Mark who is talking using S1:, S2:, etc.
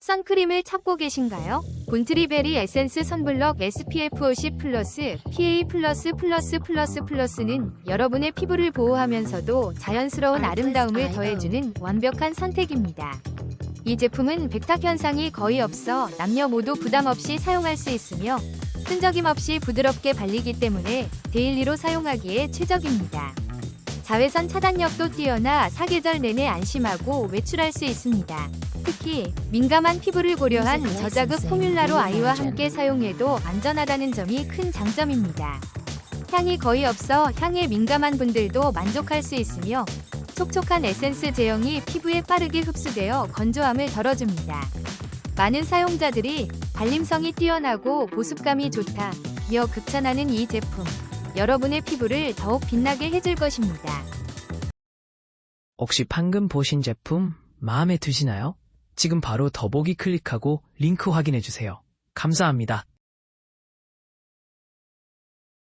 S1: 선크림을 찾고 계신가요? 본트리베리 에센스 선블럭 SPF 50 플러스 PA 플러스 플러스 플러스 플러스는 여러분의 피부를 보호하면서도 자연스러운 아름다움을 더해주는 완벽한 선택입니다. 이 제품은 백탁 현상이 거의 없어 남녀 모두 부담 없이 사용할 수 있으며 끈적임 없이 부드럽게 발리기 때문에 데일리로 사용하기에 최적입니다. 자외선 차단력도 뛰어나 사계절 내내 안심하고 외출할 수 있습니다. 특히 민감한 피부를 고려한 저자극 포뮬라로 아이와 함께 사용해도 안전하다는 점이 큰 장점입니다. 향이 거의 없어 향에 민감한 분들도 만족할 수 있으며 촉촉한 에센스 제형이 피부에 빠르게 흡수되어 건조함을 덜어줍니다. 많은 사용자들이 발림성이 뛰어나고 보습감이 좋다며 극찬하는 이 제품. 여러분의 피부를 더욱 빛나게 해줄 것입니다.
S2: 혹시 방금 보신 제품 마음에 드시나요? 지금 바로 더보기 클릭하고 링크 확인해주세요. 감사합니다.